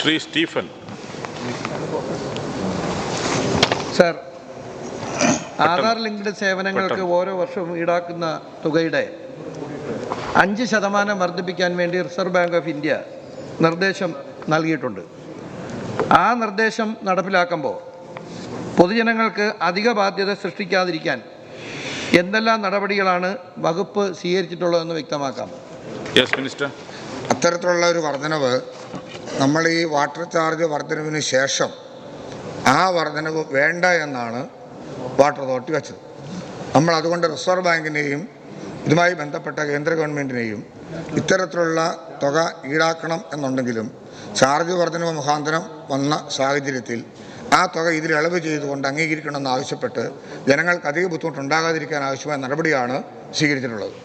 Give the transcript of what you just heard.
Shri Stephen. Sir Aadhaar linked സേവനങ്ങൾക്ക് ഓരോ വർഷവും ഈടാക്കുന്ന തുകയുടെ അഞ്ച് ശതമാനം വർദ്ധിപ്പിക്കാൻ വേണ്ടി റിസർവ് ബാങ്ക് ഓഫ് ഇന്ത്യ നിർദ്ദേശം നൽകിയിട്ടുണ്ട്. ആ നിർദ്ദേശം നടപ്പിലാക്കുമ്പോൾ പൊതുജനങ്ങൾക്ക് അധിക ബാധ്യത സൃഷ്ടിക്കാതിരിക്കാൻ എന്തെല്ലാം നടപടികളാണ് വകുപ്പ് സ്വീകരിച്ചിട്ടുള്ളതെന്ന് വ്യക്തമാക്കാം. യെസ് മിനിസ്റ്റർ അത്തരത്തിലുള്ള ഒരു വർധനവ് നമ്മൾ ഈ വാട്ടർ ചാർജ് വർധനവിന് ശേഷം ആ വർധനവ് വേണ്ട എന്നാണ് വാട്ടർ അതോറിറ്റി വെച്ചത്. നമ്മൾ അതുകൊണ്ട് റിസർവ് ബാങ്കിനെയും ഇതുമായി ബന്ധപ്പെട്ട കേന്ദ്ര ഗവൺമെന്റിനെയും ഇത്തരത്തിലുള്ള തുക ഈടാക്കണം എന്നുണ്ടെങ്കിലും ചാർജ് വർധനവ് മുഖാന്തരം വന്ന സാഹചര്യത്തിൽ ആ തുക ഇതിൽ ഇളവ് ചെയ്തുകൊണ്ട് അംഗീകരിക്കണമെന്ന് ആവശ്യപ്പെട്ട് ജനങ്ങൾക്ക് അധിക ബുദ്ധിമുട്ടുണ്ടാകാതിരിക്കാൻ ആവശ്യമായ നടപടിയാണ് സ്വീകരിച്ചിട്ടുള്ളത്.